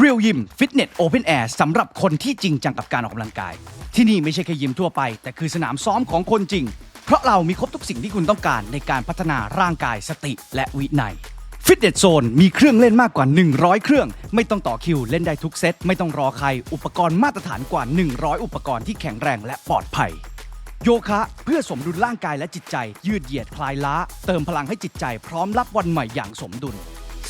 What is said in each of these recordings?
Real Gym Fitness Open Air สำหรับคนที่จริงจังกับการออกกำลังกาย ที่นี่ไม่ใช่แค่ยิมทั่วไป แต่คือสนามซ้อมของคนจริง เพราะเรามีครบทุกสิ่งที่คุณต้องการในการพัฒนาร่างกายสติและวินัยฟิตเนสโซนมีเครื่องเล่นมากกว่า 100 เครื่อง ไม่ต้องต่อคิวเล่นได้ทุกเซต ไม่ต้องรอใคร อุปกรณ์มาตรฐานกว่า 100 อุปกรณ์ที่แข็งแรงและปลอดภัย โยคะเพื่อสมดุลร่างกายและจิตใจ ยืดเหยียดคลายล้า เติมพลังให้จิตใจพร้อมรับวันใหม่อย่างสมดุล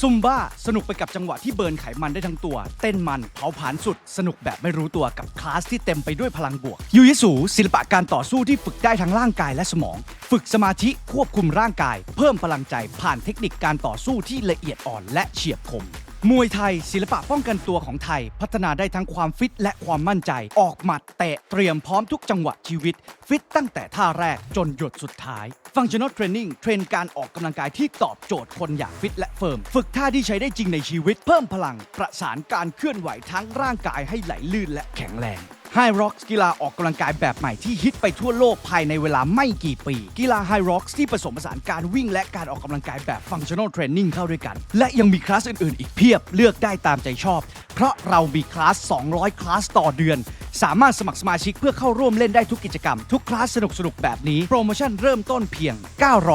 ซุมบ้า สนุกไปกับจังหวะที่เบิร์นไขมันได้ทั้งตัว เต้นมันเผาผลาญสุด สนุกแบบไม่รู้ตัวกับคลาสที่เต็มไปด้วยพลังบวก ยูยิสูศิลปะการต่อสู้ที่ฝึกได้ทั้งร่างกายและสมอง ฝึกสมาธิควบคุมร่างกาย เพิ่มพลังใจผ่านเทคนิคการต่อสู้ที่ละเอียดอ่อนและเฉียบคม มวยไทยศิลปะป้องกันตัวของไทย พัฒนาได้ทั้งความฟิตและความมั่นใจ ออกหมัดเตะเตรียมพร้อมทุกจังหวะชีวิต ฟิตตั้งแต่ท่าแรกจนหยดสุดท้าย ฟังชั่นอลเทรนนิ่งเทรนการออกกำลังกายที่ตอบโจทย์คนอยากฟิตและเฟิร์ม ฝึกท่าที่ใช้ได้จริงในชีวิต เพิ่มพลัง ประสานการเคลื่อนไหวทั้งร่างกายให้ไหลลื่นและแข็งแรง High Rocks กีฬาออกกำลังกายแบบใหม่ที่ฮิตไปทั่วโลกภายในเวลาไม่กี่ปี กีฬา High Rocks ที่ผสมผสานการวิ่งและการออกกำลังกายแบบ Functional Training เข้าด้วยกัน และยังมีคลาสอื่นๆ อีกเพียบเลือกได้ตามใจชอบ เพราะเรามีคลาส 200 คลาสต่อเดือน สามารถสมัครสมาชิกเพื่อเข้าร่วมเล่นได้ทุกกิจกรรม ทุกคลาสสนุกๆแบบนี้ โปรโมชั่นเริ่มต้นเพียง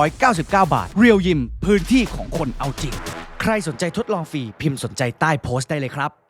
999 บาท Real Gym พื้นที่ของคนเอาจริง ใครสนใจทดลองฟรีพิมพ์สนใจใต้โพสต์ได้เลยครับ